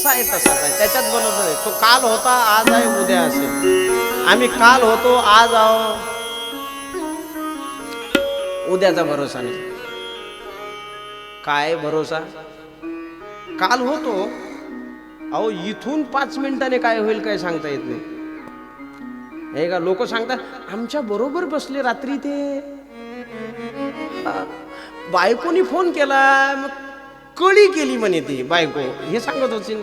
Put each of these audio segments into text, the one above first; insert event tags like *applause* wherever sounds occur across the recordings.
जसा आहे तसाच आहे. त्याच्यात बनवत नाही तो काल होता आज आहे उद्या असेल. आम्ही काल होतो आज आहो. उद्याचा भरोसा नाही. काय भरोसा? काल होतो. अहो इथून पाच मिनिटाने काय होईल काय सांगता येत नाही. हे का लोक सांगतात आमच्या बरोबर बसले रात्री ते. बायकोनी फोन केला मग कळी केली म्हणे ती बायको. हे सांगत होती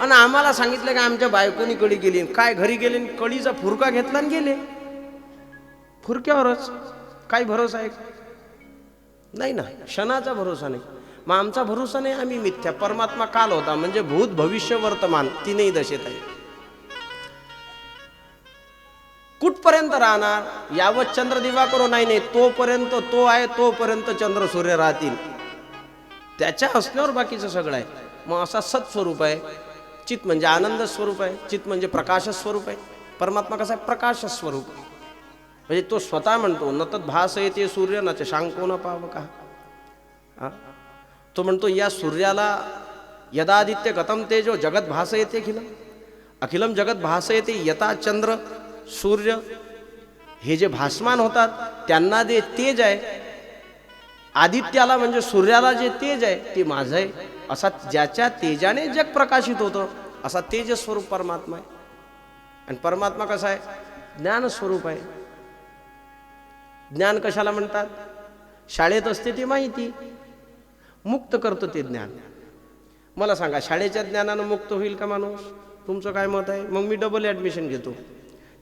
आणि आम्हाला सांगितलं का आमच्या बायकोनी कळी केली. काय घरी गेले आणि कळीचा फुरका घेतला आणि गेले. फुरक्यावरच. काय भरोसा आहे? नाही ना. क्षणाचा भरोसा नाही. मग आमचा भरोसा नाही आम्ही मिथ्या. परमात्मा काल होता. म्हणजे भूत भविष्य वर्तमान. तीनही दशेत आहे. कुठपर्यंत राहणार? यावत चंद्र दिवा करो नाही नाही. तोपर्यंत तो आहे तोपर्यंत चंद्र सूर्य राहतील. त्याच्या असल्यावर बाकीचं सगळं आहे. मग असा सत्स्वरूप आहे. चित म्हणजे आनंद स्वरूप आहे. चित म्हणजे प्रकाश स्वरूप आहे. परमात्मा कसा आहे? प्रकाश स्वरूप. म्हणजे तो स्वतः म्हणतो न तत् भास येते सूर्य न ते शांको न पाव का हा? तो म्हणतो या सूर्याला यदादित्य गतम तेजो जगत भास येते अखिलम. अखिलम जगत भास येते यथा चंद्र सूर्य. हे जे भासमान होतात त्यांना जे तेज आहे आदित्याला म्हणजे सूर्याला जे तेज आहे ते माझं आहे. असा ज्याच्या तेजाने जग प्रकाशित होतं असा तेज स्वरूप परमात्मा आहे. आणि परमात्मा कसा आहे? ज्ञान स्वरूप आहे. ज्ञान कशाला म्हणतात? शाळेत असते ती माहिती. मुक्त करतं ते ज्ञान. मला सांगा शाळेच्या ज्ञानानं मुक्त होईल का माणूस? तुमचं काय मत आहे? मग मी डबल ॲडमिशन घेतो.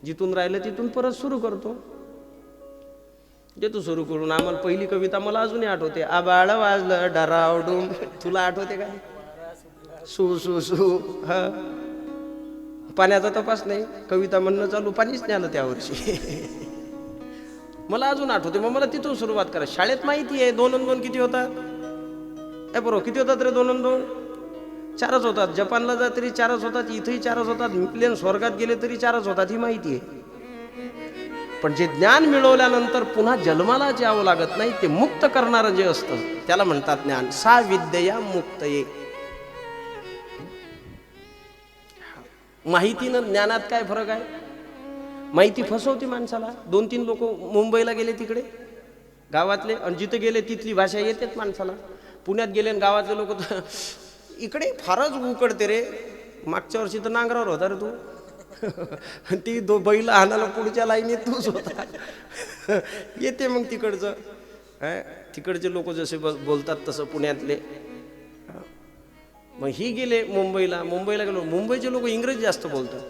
जिथून राहिलं तिथून परत सुरू करतो. देतो सुरू करून. आम्हाला पहिली कविता मला अजूनही आठवते. आबाळ वाजलं डरावडून तुला आठवते का? सु सु सु. ह. पाण्याचा तपास नाही. कविता म्हणणं चालू पाणीच नाही आलं त्या वर्षी. मला अजून आठवते. मग मला तिथून सुरुवात करा. शाळेत माहिती आहे दोन अन दोन किती होतात? ए बरोबर किती होतात रे दोन अन दोन चारच होतात. जपानला जा तरी चारच होतात इथेही चारच होतात. प्लेन स्वर्गात गेले तरी चारच होतात ही माहिती आहे. पण जे ज्ञान मिळवल्यानंतर पुन्हा जन्माला जे लागत नाही ते मुक्त करणारं जे असतं त्याला म्हणतात ज्ञान. सा विद्या मुक्त ये माहितीनं ज्ञानात काय फरक आहे? माहिती फसवते माणसाला. दोन तीन लोक मुंबईला गेले तिकडे गावातले आणि जिथं गेले तिथली भाषा येतेच माणसाला. पुण्यात गेले आणि गावातले लोक इकडे फारच उकडते रे. मागच्या वर्षी तर नांगरावर होता रे तू. आणि *laughs* ती दो बैल आणायला पुढच्या लाईनीत तूच होता. *laughs* येते मग तिकडचं. तिकडचे लोक जसे ब- बोलतात तसं पुण्यातले. मग ही गेले मुंबईला. मुंबईला गेलो. मुंबईचे लोक इंग्रजी जास्त बोलतात.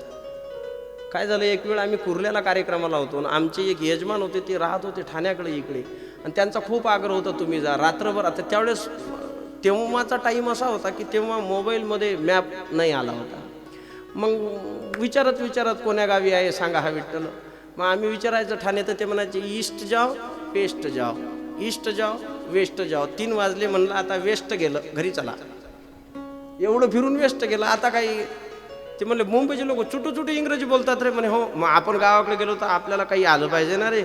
काय झालं? एक वेळ आम्ही कुर्ल्याला कार्यक्रमाला होतो आणि आमचे एक यजमान होते ते राहत होते ठाण्याकडे इकडे. आणि त्यांचा खूप आग्रह होता तुम्ही जा. रात्रभर आता त्यावेळेस तेव्हाचा टाईम असा होता की तेव्हा मोबाईलमध्ये मॅप नाही आला होता. मग विचारत विचारत कोण्या गावी आहे सांगा हा विठ्ठल. मग आम्ही विचारायचं ठाणे तर ते म्हणायचे ईस्ट जाओ वेस्ट जाओ. ईस्ट जाओ वेस्ट जाओ. तीन वाजले म्हणलं आता वेस्ट गेलं घरी चला. एवढं फिरून वेस्ट गेलं आता काही ते म्हणले मुंबईचे लोक चुटू चुटू इंग्रजी बोलतात रे. म्हणे हो मग आपण गावाकडे गेलो तर आपल्याला काही आलं पाहिजे ना रे.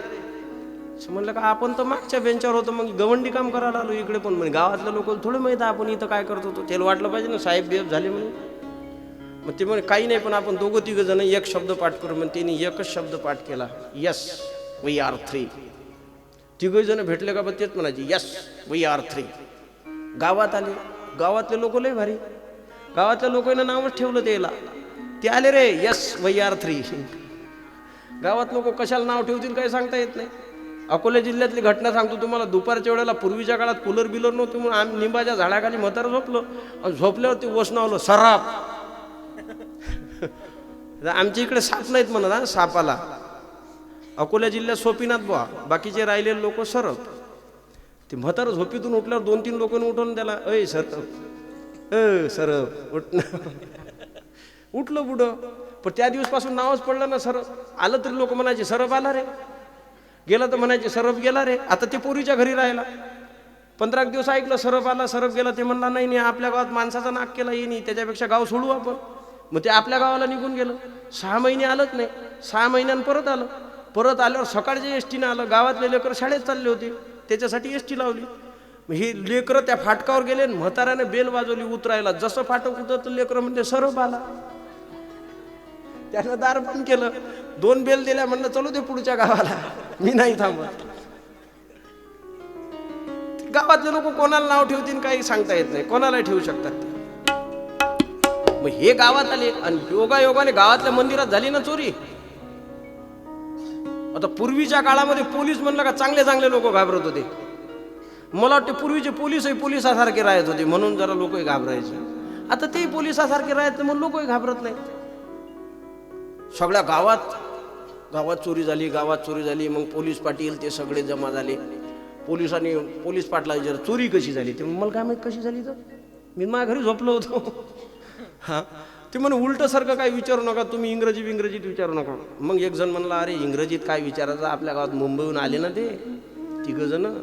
म्हणलं का आपण तर मागच्या बेंचावर होतो मग गवंडी काम करायला आलो इकडे पण. म्हणे गावातल्या लोक थोडं माहीत आपण इथं काय करत होतो. त्याला वाटलं पाहिजे ना साहेब बेब झाले म्हणून. मग ते म्हणे काही नाही पण आपण दोघं तिघं जण एक शब्द पाठ करू. मग त्यांनी एकच शब्द पाठ केला यस वी आर थ्री तिघही जण भेटले का बघ तेच म्हणायचे यस वी आर थ्री गावात आले. गावातले लोक लय भारी. गावातल्या लोकांना नावच ठेवलं त्याला. ते आले रे यस वै आर थ्री गावात लोक कशाला नाव ठेवतील काही सांगता येत नाही. अकोला जिल्ह्यातली घटना सांगतो तुम्हाला दुपारच्या वेळेला पूर्वीच्या काळात कूलर बिलर नव्हते म्हणून आम्ही निंबाच्या झाडाखाली म्हातारा झोपलो. आणि झोपल्यावर ते वसनावलं सराफ आमच्या इकडे साप नाहीत म्हणत हा सापाला. अकोला जिल्ह्यात सोपीनाथ बुवा बाकीचे राहिलेले लोक सरप ते म्हातारं झोपीतून उठल्यावर दोन तीन लोकांनी उठवून त्याला अय सरप अ सरप उठ उठलं बुडं. पण त्या दिवसपासून नावच पडलं ना सरप आलं तरी लोक म्हणायचे सरप आला रे. गेला तर म्हणायचे सरप गेला रे. आता ते पोरीच्या घरी राहिला. पंधरा दिवस ऐकलं सरप आला सरप गेला. ते म्हणला नाही नाही आपल्या गावात माणसाचा नाक केला येईन त्याच्यापेक्षा गाव सोडू आपण. मग ते आपल्या गावाला निघून गेलं. सहा महिने आलंच नाही. सहा महिन्यानं परत आलं. परत आल्यावर सकाळच्या एस टीनं आलं गावातले लेकर शाळेत चालले होते. त्याच्यासाठी एस टी लावली. मग ही लेकरं त्या फाटकावर गेले म्हाताऱ्याने बेल वाजवली उतरायला. जसं फाटक उतरतं लेकरं म्हणजे सरप आला. त्यानं दार बंद केलं. दोन बेल दिल्या म्हणलं चलो ते पुढच्या गावाला. मी नाही थांबत. गावातले लोक कोणाला नाव ठेवतील काही सांगता येत नाही. कोणाला ठेवू शकतात ते. मग हे गावात आले आणि योगा योगाने गावातल्या मंदिरात झाली ना चोरी? आता पूर्वीच्या काळामध्ये पोलीस म्हणलं का चांगले चांगले लोक घाबरत होते. मला वाटते पूर्वीचे पोलीसही पोलिसासारखे राहत होते म्हणून जरा लोकही घाबरायचे. आता तेही पोलिसासारखे राहत म्हणून लोकही घाबरत नाही सगळ्या गावात गावात चोरी झाली गावात चोरी झाली मग पोलीस पाटील ते सगळे जमा झाले. पोलिसांनी पोलीस पाटला जर चोरी कशी झाली? ते मला काय माहीत कशी झाली तर? मी माझ्या घरी झोपलो होतो. हा? ते म्हणे उलटंसारखं काय विचारू नका तुम्ही इंग्रजी इंग्रजीत विचारू नका. मग एक जण म्हणला अरे इंग्रजीत काय विचारायचं? आपल्या गावात मुंबईहून आले ना ते. तिघंजणं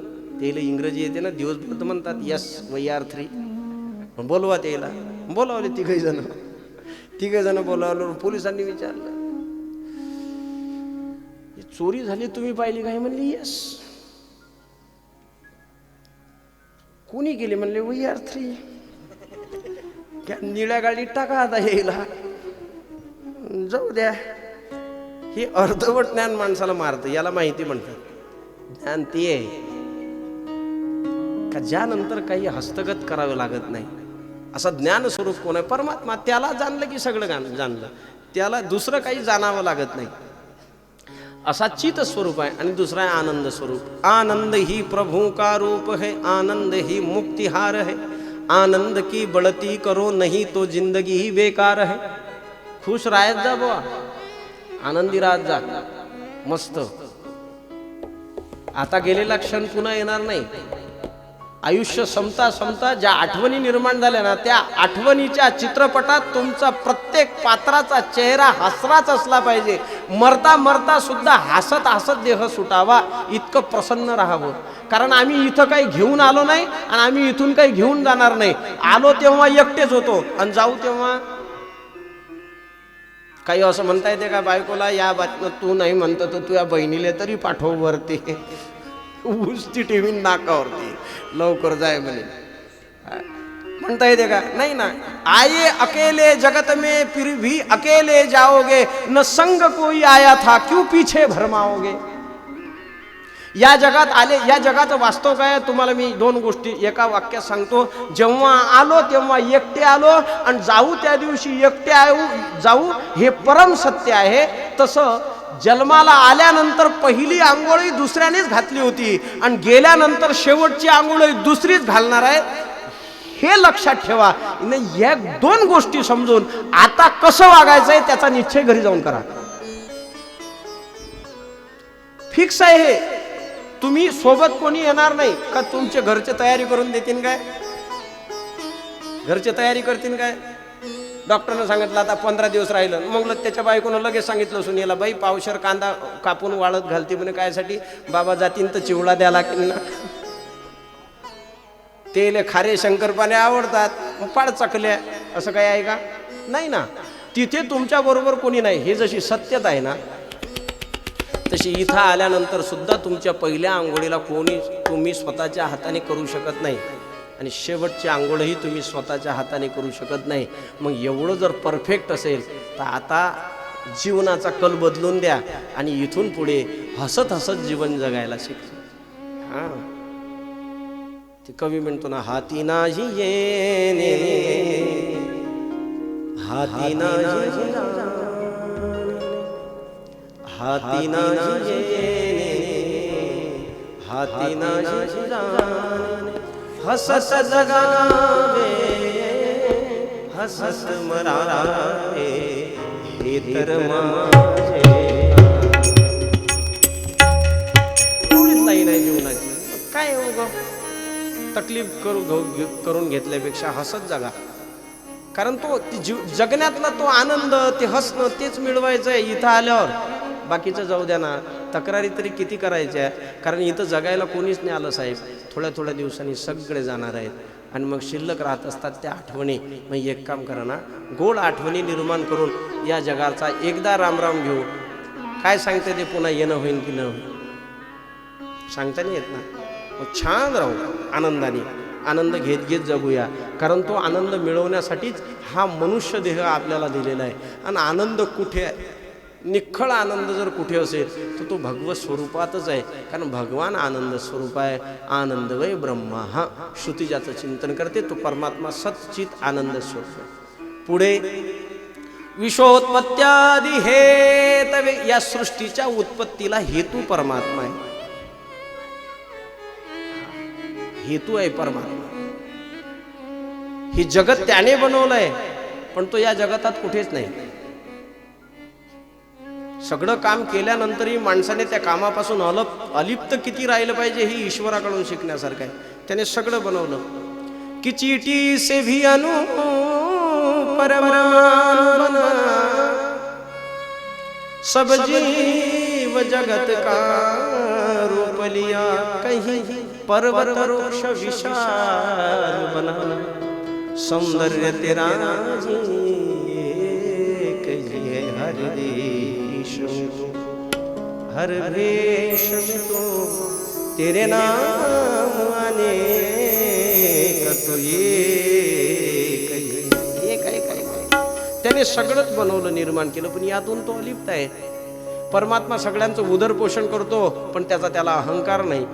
त्याला इंग्रजी येते ना दिवसभर तर म्हणतात यस वै आर थ्री. बोलवा त्याला. बोलावले तिघही जण. तिघही जण बोलावलं पोलिसांनी विचारलं. चोरी झाली तुम्ही पाहिली काय म्हणली यस. कोणी केली? म्हणले वै आर थ्री. निळ्या गाडीत टाका आता यायला? जाऊ द्या. हे अर्धवट ज्ञान माणसाला मारतं याला माहिती म्हणतात. ज्ञान ते आहे. का ज्यानंतर काही हस्तगत करावे लागत नाही. असं ज्ञान स्वरूप कोण आहे? परमात्मा त्याला जाणलं की सगळं जाणलं. त्याला दुसरं काही जाणावं लागत नाही. असा चित स्वरूप आहे आणि दुसरा आहे आनंद स्वरूप. आनंद ही प्रभू का रूप है आनंद ही मुक्तिहार है. आनंद की बढ़ती करो नहीं तो जिंदगी ही बेकार है। खुश राहत जा बुवा आनंदी राहत जा। मस्त। आता गेलेला क्षण पुन्हा येणार नाही. आयुष्य संपता संपता ज्या आठवणी निर्माण झाल्या ना त्या आठवणीच्या चित्रपटात तुमचा प्रत्येक पात्राचा चेहरा हसराच असला पाहिजे. मरता मरता सुद्धा हसत हसत देह सुटावा इतकं प्रसन्न राहावं. कारण आम्ही इथं काही घेऊन आलो नाही आणि आम्ही इथून काही घेऊन जाणार नाही. आलो तेव्हा एकटेच होतो आणि जाऊ तेव्हा? काही असं म्हणता येते का बायकोला या बातम्या तू नाही म्हणतो तर तुझ्या बहिणीला तरी पाठव वरती. उस्ती टीव्ही नाकावरती. लवकर जाय म्हणे. म्हणता येते का? नाही ना. आये अकेले जगत में फिर भी अकेले जाओगे. न संग कोई आया था क्यों पीछे भरमाओगे या जगात आले या जगाचं वास्तव काय? तुम्हाला मी दोन गोष्टी एका वाक्यात सांगतो. जेव्हा आलो तेव्हा एकटे आलो. आणि जाऊ त्या दिवशी एकटे आऊ जाऊ हे परम सत्य आहे. तसं जन्माला आल्यानंतर पहिली आंघोळी दुसऱ्यानेच घातली होती. आणि गेल्यानंतर शेवटची आंघोळी दुसरीच घालणार आहे. हे लक्षात ठेवा. न या दोन गोष्टी समजून आता कसं वागायचंय त्याचा निश्चय घरी जाऊन करा. फिक्स आहे हे. तुम्ही सोबत कोणी येणार नाही का तुमचे घरचे तयारी करून देतील काय? घरचे तयारी करतील काय? डॉक्टरनं सांगितलं आता पंधरा दिवस राहिलं. मग त्याच्या बायकोनं लगेच सांगितलं सुनीला बाई पावशर कांदा कापून वाळत घालते म्हणे कायसाठी? बाबा जातीन तर चिवडा द्या लागेल ना तेले खारे शंकरपाने आवडतात. फार पाड चकल्या. असं काही आहे का? नाही ना. तिथे तुमच्या बरोबर कोणी नाही. हे जशी सत्यता आहे ना तशी इथं आल्यानंतर सुद्धा तुमच्या पहिल्या आंघोळीला कोणी तुम्ही स्वतःच्या हाताने करू शकत नाही. आणि शेवटची आंघोळही तुम्ही स्वतःच्या हाताने करू शकत नाही. मग एवढं जर परफेक्ट असेल तर आता जीवनाचा कल बदलून द्या आणि इथून पुढे हसत हसत जीवन जगायला शिका. हां. ते कवी म्हणतो ना हाती नाही येणे हाती नाही हाती नाही येणे हाती नाही हसत जगावे हसत मरावे हे तर माझे. एवढीच लाईन जीवनाची. काय उग? तकलीफ करू करून घेतल्यापेक्षा हसत जगा. कारण तो जीव जगण्यातला तो आनंद ते हसणं तेच मिळवायचं आहे इथं आल्यावर. बाकीचं जाऊ द्या ना तक्रारी तरी किती करायच्या? कारण इथं जगायला कोणीच नाही आलं साहेब. थोड्या थोड्या दिवसांनी सगळे जाणार आहेत. आणि मग शिल्लक राहत असतात त्या आठवणी. मग एक काम करा ना गोड आठवणी निर्माण करून या जगाचा एकदा रामराम घेऊ. काय सांगते ते पुन्हा येणं होईल की न होईल सांगता नाही येत ना? मग छान राहू आनंदाने. आनंद घेत घेत जगूया. कारण तो आनंद मिळवण्यासाठीच हा मनुष्य देह आपल्याला दिलेला आहे. आणि आनंद कुठे आहे निखळ आनंद जर कुठे असेल तर तो भगवत स्वरूपातच आहे. कारण भगवान आनंद स्वरूप आहे. आनंद वय ब्रह्मा. हा श्रुती ज्याचं चिंतन करते तो परमात्मा सच्चित आनंद स्वरूप आहे. पुढे विश्वोत्पत्त्यादी हे तवे या सृष्टीच्या उत्पत्तीला हेतू परमात्मा आहे. हेतू आहे परमात्मा. हे जगत त्याने बनवलंय पण तो या जगतात कुठेच नाही. सगळं काम केल्यानंतरही माणसाने त्या कामापासून अलप अलिप्त किती राहिलं पाहिजे ही ईश्वराकडून शिकण्यासारखं आहे. त्याने सगळं बनवलं. कि चीटी से भी अनु सब जीव जगत का रूप लिया कहीं पर्वत वृक्ष विशाल बना। सौंदर्य तेरा जी कही हर हर भेष तो तेरे नाम आने तो ये काय काय त्याने सगळंच बनवलं निर्माण केलं पण यातून तो अलिप्त आहे. परमात्मा सगळ्यांचं उदरपोषण करतो पण त्याचा त्याला अहंकार नाही.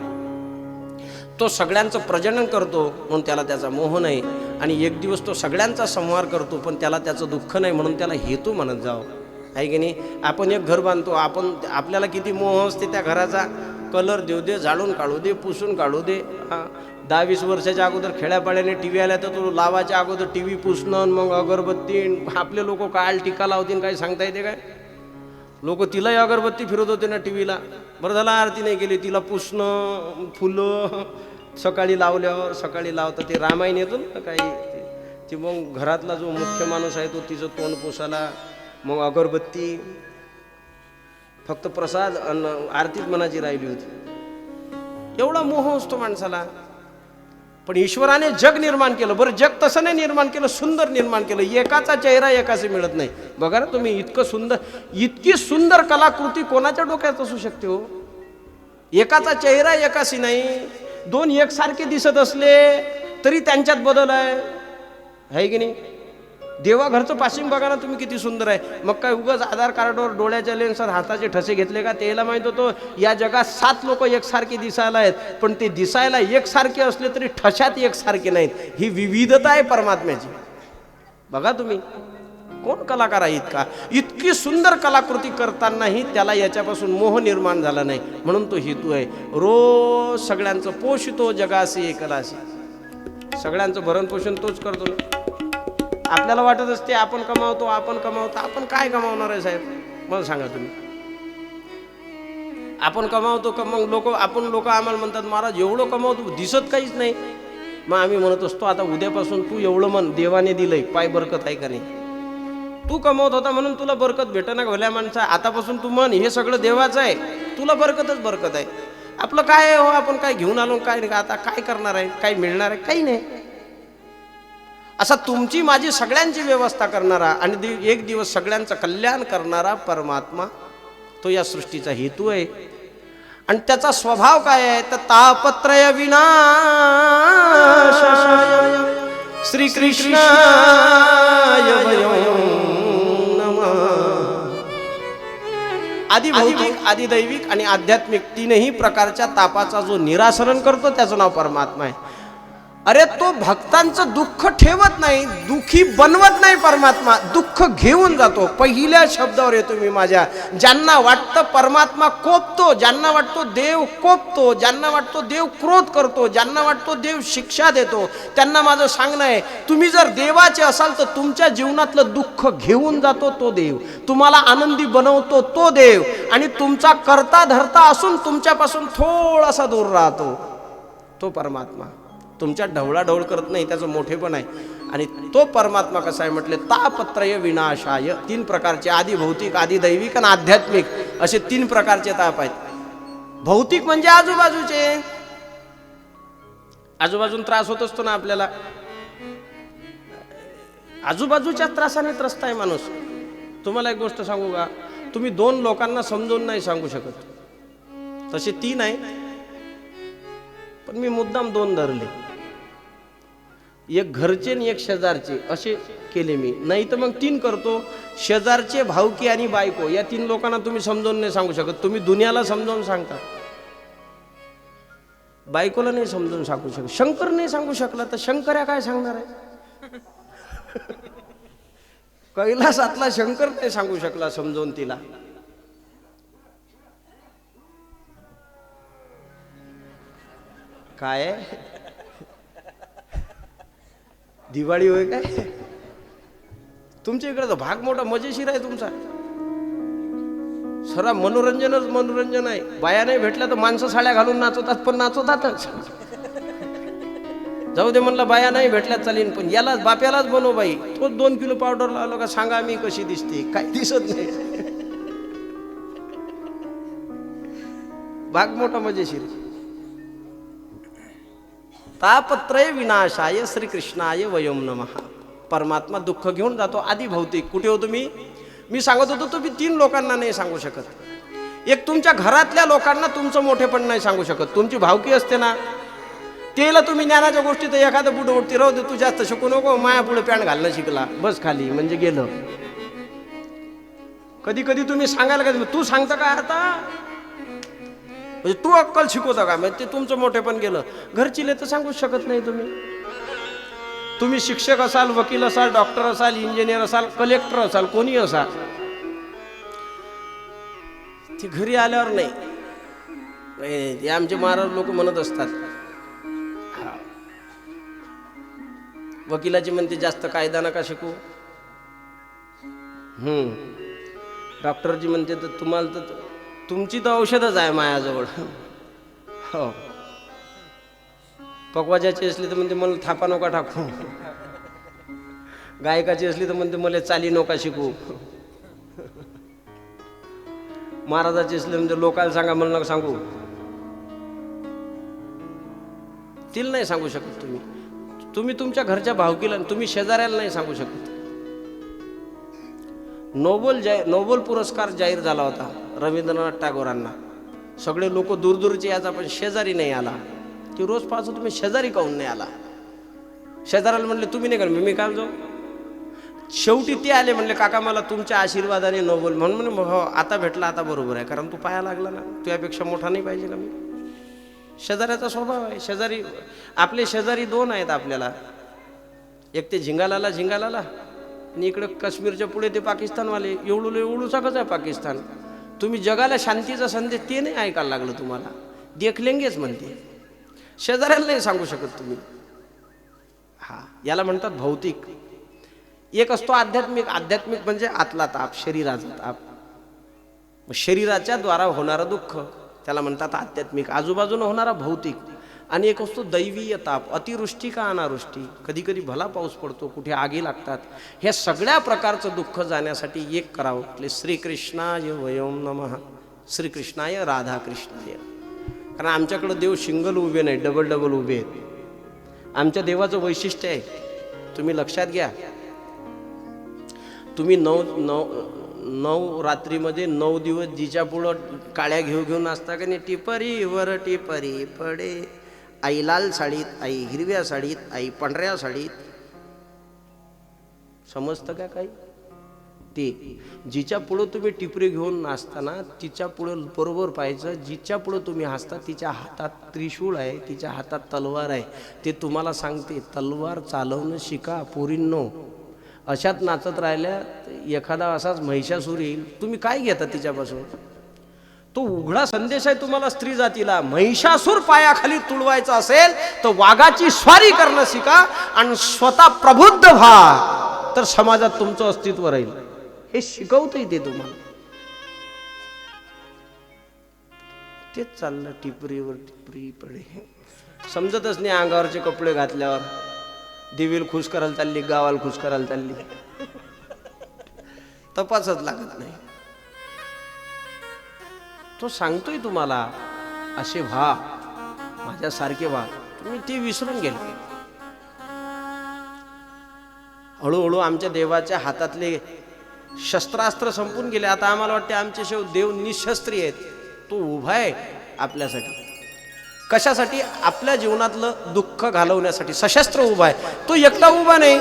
तो सगळ्यांचं प्रजनन करतो म्हणून त्याला त्याचा मोह नाही. आणि एक दिवस तो सगळ्यांचा संहार करतो पण त्याला त्याचं दुःख नाही म्हणून त्याला हेतू म्हणत जावं. आहे की नाही? आपण एक घर बांधतो आपण आपल्याला किती मोह असते त्या घराचा कलर देऊ दे झाडून काढू दे पुसून काढू दे. हा. दहा वीस वर्षाच्या अगोदर खेड्यापाड्याने टी व्ही आल्या तर तो लावायच्या अगोदर टी व्ही पुसणं आणि मग अगरबत्ती आपले लोक काल टीका लावतील काय सांगता येते काय? लोक तिलाही अगरबत्ती फिरत होते ना टी व्हीला बरं झाला आरती नाही केली तिला पुसणं फुलं सकाळी लावल्यावर सकाळी लावतं ते रामायण येतो ना काही. ते मग घरातला जो मुख्य माणूस आहे तो तिचं तोंड पुसायला मग अगरबत्ती फक्त प्रसाद अन्न आरतीच मनाची राहिली होती. एवढा मोह असतो माणसाला. पण ईश्वराने जग निर्माण केलं. बरं जग तसं नाही निर्माण केलं सुंदर निर्माण केलं. एकाचा चेहरा एकाचे मिळत नाही. बघा ना तुम्ही इतकं सुंदर इतकी सुंदर कलाकृती कोणाच्या डोक्यात असू शकते हो? एकाचा चेहरा एकाशी नाही. दोन एकसारखे दिसत असले तरी त्यांच्यात बदल आहे. आहे की नाही? देवाघरचं पासिंग बघा ना तुम्ही किती सुंदर आहे. मग काय उगाच आधार कार्डवर डोळ्याच्या लेन्सवर हाताचे ठसे घेतले का? त्याला माहीत होतो या जगात सात लोक एकसारखे दिसायला आहेत. पण ते दिसायला एकसारखे असले तरी ठशात एकसारखे नाहीत. ही विविधता आहे परमात्म्याची. बघा तुम्ही कोण कलाकार आहे इतका? इतकी सुंदर कलाकृती करतानाही त्याला याच्यापासून मोह निर्माण झाला नाही. म्हणून तो हेतू आहे. रोज सगळ्यांचं पोषितो जगासी एकलासी. सगळ्यांचं भरणपोषण तोच करतो ना. आपल्याला वाटत असते आपण कमावतो आपण कमावतो आपण काय कमावणार आहे साहेब? मला सांगा तुम्ही. आपण कमावतो का मग लोक आपण लोक आम्हाला म्हणतात महाराज एवढं कमावतो दिसत काहीच नाही. मग आम्ही म्हणत असतो आता उद्यापासून तू एवढं म्हण देवाने दिलंय पाय बरकत आहे का नाही? तू कमवत होता म्हणून तुला बरकत भेटना भल्या माणसा? आतापासून तू म्हण हे सगळं देवाचं आहे. तुला बरकतच बरकत आहे. आपलं काय आहे हो? आपण काय घेऊन आलो काय नाही आता काय करणार आहे? काय मिळणार आहे? काही नाही. असा तुमची माझी सगळ्यांची व्यवस्था करणारा आणि एक दिवस सगळ्यांचं कल्याण करणारा परमात्मा तो या सृष्टीचा हेतू आहे. आणि त्याचा स्वभाव काय आहे? तर तापत्रय विनाशाय श्रीकृष्णाय वयं नमः. आधी भौतिक आधी दैविक आणि आध्यात्मिक तीनही प्रकारच्या तापाचा जो निरासरण करतो त्याचं नाव परमात्मा आहे. अरे तो भक्तांचं दुःख ठेवत नाही दुःखी बनवत नाही परमात्मा दुःख घेऊन जातो. पहिल्या शब्दावर येतो मी माझ्या. ज्यांना वाटतं परमात्मा कोपतो ज्यांना वाटतो देव कोपतो ज्यांना वाटतो देव क्रोध करतो ज्यांना वाटतो देव शिक्षा देतो त्यांना माझं सांगणं आहे तुम्ही जर देवाचे असाल तर तुमच्या जीवनातलं दुःख घेऊन जातो तो देव. तुम्हाला आनंदी बनवतो तो देव. आणि तुमचा करता धरता असून तुमच्यापासून थोडासा दूर राहतो तो परमात्मा. तुमच्या ढवळाढवळ करत नाही त्याचं मोठेपण आहे. आणि तो परमात्मा कसा आहे म्हटले तापत्रय विनाशाय तीन प्रकारचे आधी भौतिक आधी दैविक आणि आध्यात्मिक असे तीन प्रकारचे ताप आहेत. भौतिक म्हणजे आजूबाजूचे. आजूबाजून त्रास होत असतो ना आपल्याला. आजूबाजूच्या त्रासाने त्रस्त आहे माणूस. तुम्हाला एक गोष्ट सांगू का? तुम्ही दोन लोकांना समजून नाही सांगू शकत. तसे तीन आहे. पण मी मुद्दाम दोन धरले. एक घरचे आणि एक शेजारचे असे केले मी. नाही तर मग तीन करतो. शेजारचे भाऊकी आणि बायको या तीन लोकांना तुम्ही समजावून नाही सांगू शकत. तुम्ही दुनियाला समजावून सांगता. बायकोला नाही समजून सांगू शकत. शंकर नाही सांगू शकला तर शंकर्या काय सांगणार आहे? कैलासातला शंकर नाही सांगू शकला समजावून तिला. काय दिवाळी होय काय? तुमच्या इकडे तर भाग मोठा मजेशीर आहे तुमचा. सरा मनोरंजनच मनोरंजन आहे. बाया नाही भेटल्या तर माणसं साड्या घालून नाचवतात पण नाचवतातच. जाऊ दे म्हणलं बाया नाही भेटल्या चालीन पण यालाच बाप्यालाच बनव बाई. तो दोन किलो पावडर लावलो का सांगा मी कशी दिसते. काही दिसत नाही. भाग मोठा मजेशीर. तापत्रय विनाशाय श्रीकृष्णाय वयम नमः. परमात्मा दुःख घेऊन जातो आधी भौतिक कुठे होतो मी मी सांगत होतो तुम्ही तीन लोकांना नाही सांगू शकत. एक तुमच्या घरातल्या लोकांना तुमचं मोठेपण नाही सांगू शकत. तुमची भावकी असते ना. तेला तुम्ही ज्ञानाच्या गोष्टी तर एखादं बुट उठती राहू दे तू जास्त शिकू नको माया पुढे पॅन्ट घालणं शिकला. बस खाली. म्हणजे गेलं. कधी कधी तुम्ही सांगायला का तू सांगता का आता? म्हणजे तू अक्कल शिकवता का म्हणजे ते तुमचं मोठेपण गेलं. घरची तर सांगूच शकत नाही तुम्ही. तुम्ही शिक्षक असाल वकील असाल डॉक्टर असाल इंजिनियर असाल कलेक्टर असाल कोणी असाल. ते घरी आल्यावर नाही. ते आमचे महाराज लोक म्हणत असतात. वकिलाची म्हणते जास्त कायदा नका शिकू. हम्म. डॉक्टरची म्हणते तर तुम्हाला तर तुमची तर औषधच आहे मायाजवळ. हो. पकवाजाची असली तर म्हणते मला थापा नका टाकू. गायकाची असली तर म्हणते मला चाली नका शिकू. महाराजाची असली म्हणजे लोकांना सांगा मला नका सांगू. तिला नाही सांगू शकत तुम्ही. तुम्ही तुमच्या घरच्या भावकीला तुम्ही शेजाऱ्याला नाही सांगू शकत. नोबल जाय नोबल पुरस्कार जाहीर झाला होता रवींद्रनाथ टागोरांना. सगळे लोक दूरदूरचे याचा पण शेजारी नाही आला. की रोज पाहतो तुम्ही शेजारी काहून नाही आला? शेजाऱ्याला म्हणले तुम्ही नाही का मी काय जाऊ शेवटी ते आले म्हणले काका मला तुमच्या आशीर्वादाने नोबल म्हणून म्हणे हो आता भेटला आता बरोबर आहे कारण तू पाया लागला ना. तुझ्यापेक्षा मोठा नाही पाहिजे ना मी? शेजाऱ्याचा स्वभाव आहे. शेजारी आपले शेजारी दोन आहेत आपल्याला. एक ते झिंगालाला झिंगालाला. आणि इकडं काश्मीरच्या पुढे ते पाकिस्तानवाले. एवढू एवढू सगळंच आहे पाकिस्तान. तुम्ही जगाला शांतीचा संदेश ते नाही ऐकायला लागलं तुम्हाला. देखलेंगेच म्हणते. शेजाऱ्याला नाही सांगू शकत तुम्ही. हा याला म्हणतात भौतिक. एक असतो आध्यात्मिक आध्यात्मिक म्हणजे आतला ताप शरीराचा ताप शरीराच्या द्वारा होणारं दुःख त्याला म्हणतात आध्यात्मिक. आजूबाजूनं होणारा भौतिक. आणि एक असतो दैवीय ताप अतिवृष्टी का अनावृष्टी? कधी कधी भला पाऊस पडतो कुठे आगी लागतात. ह्या सगळ्या प्रकारचं दुःख जाण्यासाठी एक करावं आपले श्रीकृष्णाय वयम नम. श्रीकृष्णाय राधाकृष्णाय. कारण आमच्याकडं देव सिंगल उभे नाही डबल डबल उभे आहेत. आमच्या देवाचं वैशिष्ट्य आहे. तुम्ही लक्षात घ्या. तुम्ही नऊ नऊ नऊ रात्रीमध्ये नऊ दिवस जिच्या पुढं काळ्या घेऊ घेऊन असता का नाही? टिपरी वर टिपरी पडे. आई लाल साडीत आई हिरव्या साडीत आई पांढऱ्या साडीत. समजतं का काही? ते जिच्या पुढं तुम्ही टिपरी घेऊन नाचताना तिच्या पुढं बरोबर पाहायचं. जिच्या पुढं तुम्ही हसता तिच्या हातात त्रिशूळ आहे तिच्या हातात तलवार आहे. ते तुम्हाला सांगते तलवार चालवणं शिका पोरींनो. अशात नाचत राहिल्या एखादा असाच महिषासूर येईल. तुम्ही काय घेता तिच्यापासून? तो उघडा संदेश आहे तुम्हाला स्त्री जातीला. महिषासूर पायाखाली तुळवायचा असेल तर वाघाची स्वारी करणं शिका आणि स्वतः प्रबुद्ध व्हा. तर समाजात तुमचं अस्तित्व राहील. हे शिकवतंय ते तुम्हाला. तेच चाललं टिपरीवर टिपरी पडे समजतच नाही अंगावरचे कपडे घातल्यावर. देवील खुश करायला चालली गावाला खुश करायला चालली. तपासच लागत नाही. तो सांगतोय तुम्हाला असे व्हा माझ्यासारखे व्हा. तुम्ही ते विसरून गेले. हळूहळू आमच्या देवाच्या हातातले शस्त्रास्त्र संपून गेले. आता आम्हाला वाटते आमचे शेव देव निशस्त्री आहेत. तो उभा आहे आपल्यासाठी. कशासाठी? आपल्या जीवनातलं दुःख घालवण्यासाठी. सशस्त्र उभा आहे. तो एकटा उभा नाही.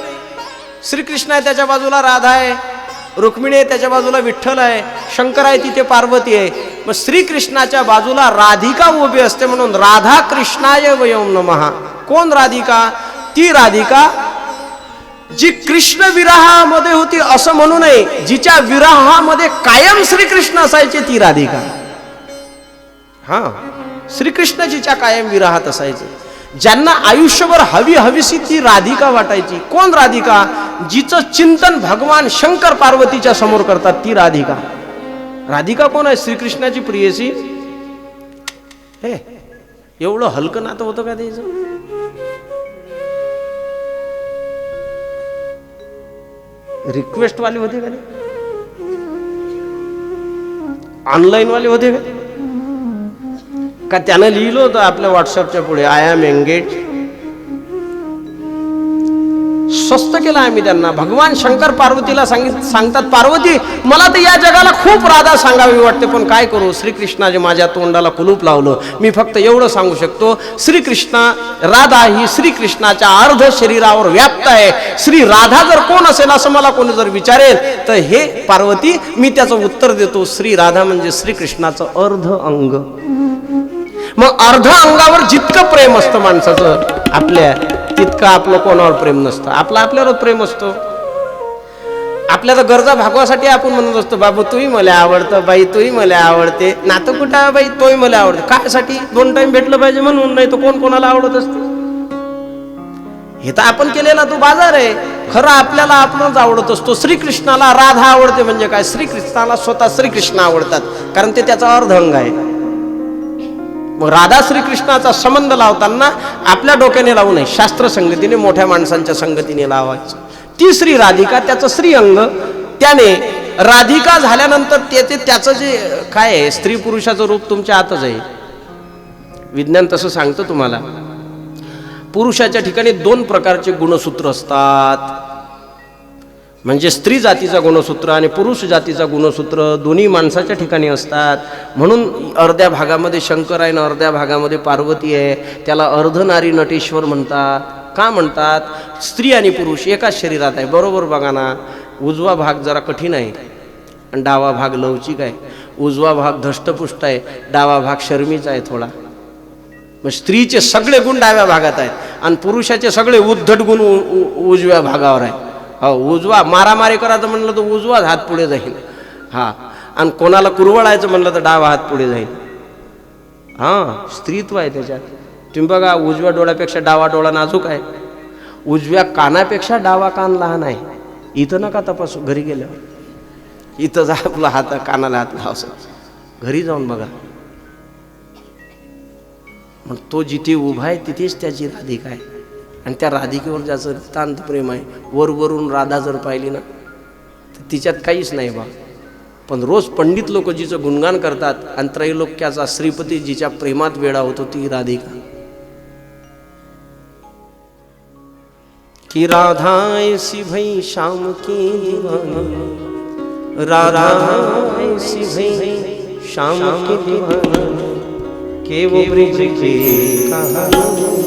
श्रीकृष्ण आहे त्याच्या बाजूला राधा आहे. रुक्मिणी आहे त्याच्या बाजूला विठ्ठल आहे शंकर आहे तिथे पार्वती आहे. मग श्रीकृष्णाच्या बाजूला राधिका उभी असते म्हणून राधा कृष्णाय वयम नमहा कोण राधिका? ती राधिका जी कृष्ण विराहामध्ये होती असं म्हणू नये जिच्या विराहामध्ये कायम श्रीकृष्ण असायचे ती राधिका. हा. श्रीकृष्ण जिच्या कायम विराहात असायचे. ज्यांना आयुष्यभर हवी हवीसी ती राधिका वाटायची. कोण राधिका? जिचं चिंतन भगवान शंकर पार्वतीच्या समोर करतात ती राधिका. राधिका कोण आहे? श्रीकृष्णाची प्रियसी. हे एवढं हलकं नातं होतं का त्याचं? रिक्वेस्ट वाले होते का ऑनलाईनवाले होते का का त्यानं लिहिलं होतं आपल्या व्हॉट्सअपच्या पुढे आय एम एंगेज स्वस्त केलं आम्ही त्यांना. भगवान शंकर पार्वतीला सांगित सांगतात पार्वती मला तर या जगाला खूप राधा सांगावी वाटते पण काय करू? श्रीकृष्णाने माझ्या तोंडाला कुलूप लावलं. मी फक्त एवढं सांगू शकतो श्रीकृष्णा राधा ही श्रीकृष्णाच्या अर्ध शरीरावर व्याप्त आहे. श्री राधा जर कोण असेल असं मला कोणी जर विचारेल तर हे पार्वती मी त्याचं उत्तर देतो. श्री राधा म्हणजे श्रीकृष्णाचं अर्ध अंग. मग अर्ध अंगावर जितकं प्रेम असतं माणसाचं आपल्या तितकं आपलं कोणावर प्रेम नसतं. आपलं आपल्यावरच प्रेम असतो. आपल्या तर गरजा भागवासाठी आपण म्हणत असतो बाबू तूही मला आवडतं बाई तूही मला आवडते. नातं कुठं बाई? तोही मला आवडते. कायसाठी? दोन टाइम भेटलं पाहिजे म्हणून नाही तर कोण कोणाला आवडत असते? हे तर आपण केलेला तो बाजार आहे. खरं आपल्याला आपणच आवडत असतो. श्रीकृष्णाला राधा आवडते म्हणजे काय? श्रीकृष्णाला स्वतः श्रीकृष्ण आवडतात. कारण ते त्याचा अर्ध अंग आहे. राधा श्रीकृष्णाचा संबंध लावताना आपल्या डोक्याने लावू नये. शास्त्र संगतीने मोठ्या माणसांच्या संगतीने लावायचं. ती श्री राधिका त्याचं श्रीअंग त्याने राधिका झाल्यानंतर त्याचे त्याचं जे काय आहे स्त्री पुरुषाचं रूप तुमच्या आतच आहे. विज्ञान तसं सांगतं तुम्हाला. पुरुषाच्या ठिकाणी दोन प्रकारचे गुणसूत्र असतात. म्हणजे स्त्री जातीचा गुणसूत्र आणि पुरुष जातीचा गुणसूत्र दोन्ही माणसाच्या ठिकाणी असतात. म्हणून अर्ध्या भागामध्ये शंकर आहे आणि अर्ध्या भागामध्ये पार्वती आहे. त्याला अर्धनारी नटेश्वर म्हणतात. का म्हणतात? स्त्री आणि पुरुष एकाच शरीरात आहे. बरोबर बघा ना. उजवा भाग जरा कठीण आहे. आणि डावा भाग लवचिक आहे. उजवा भाग धष्टपुष्ट आहे. डावा भाग शर्मीचा आहे थोडा. मग स्त्रीचे सगळे गुण डाव्या भागात आहेत. आणि पुरुषाचे सगळे उद्धट गुण उ- उ- उजव्या भागावर आहे हो उजवा. मारामारी करायचं म्हणलं तर उजवाच हात पुढे जाईल. हा. आणि कोणाला कुरवळायचं म्हणलं तर डावा हात पुढे जाईल. हां स्त्रीत्व आहे त्याच्यात. तुम्ही बघा उजव्या डोळ्यापेक्षा डावा डोळा नाजूक आहे. उजव्या कानापेक्षा डावा कान लहान आहे. इथं नका तपासू घरी गेल्यावर. इथं जा आपला हात कानाला हात लावसा घरी जाऊन बघा. मग तो जिथे उभा आहे तिथेच त्याची राधिका आहे. आणि त्या राधिकेवर ज्याचं तांत प्रेम आहे वरवरून राधा जर पाहिली ना तर तिच्यात काहीच नाही बा. पण रोज पंडित लोक जिचं गुणगान करतात आणि त्रैलोक्याचा श्रीपती जिच्या प्रेमात वेळा होतो ती राधिका. की राधा ऐसी भई श्याम की दीवानी राधा ऐसी भई श्याम की दीवानी के वो ब्रिज के कहा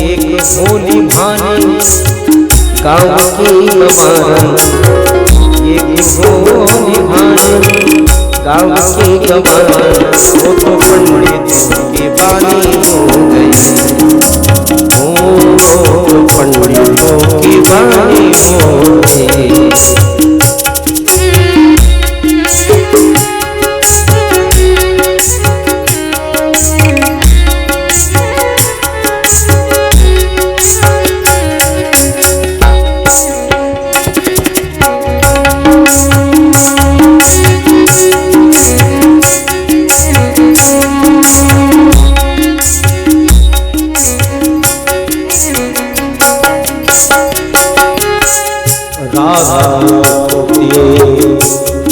सोनी भानी गाँव की कमान एक सोनी भानी गाँव की कमान वो तो पंडित की बानी हो गई ओ पंडितों की बानी हो गई होती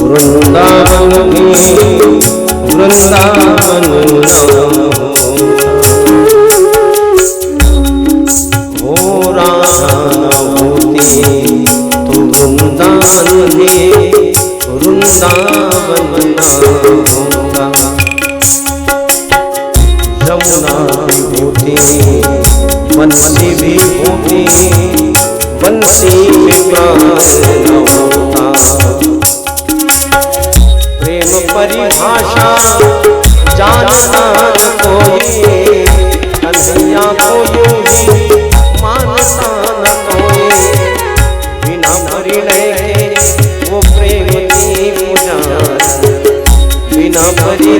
वृंदावन में वृंदावन हो राधा होती तो वृंदावन में वृंदावन नाम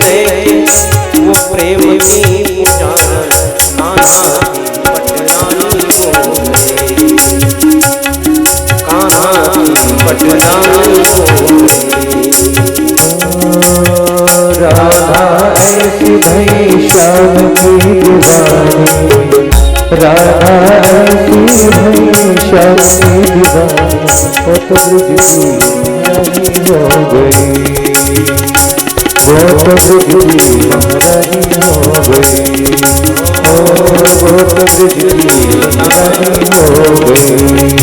परिणय के वो प्रेम की पूजा कान्हा की पटरानी हो राधा ऐसी भई श्याम की दीवानी राधा ऐसी भई श्याम की दीवानी हो गई। वो तो ब्रज की रानी हो गई ओ वो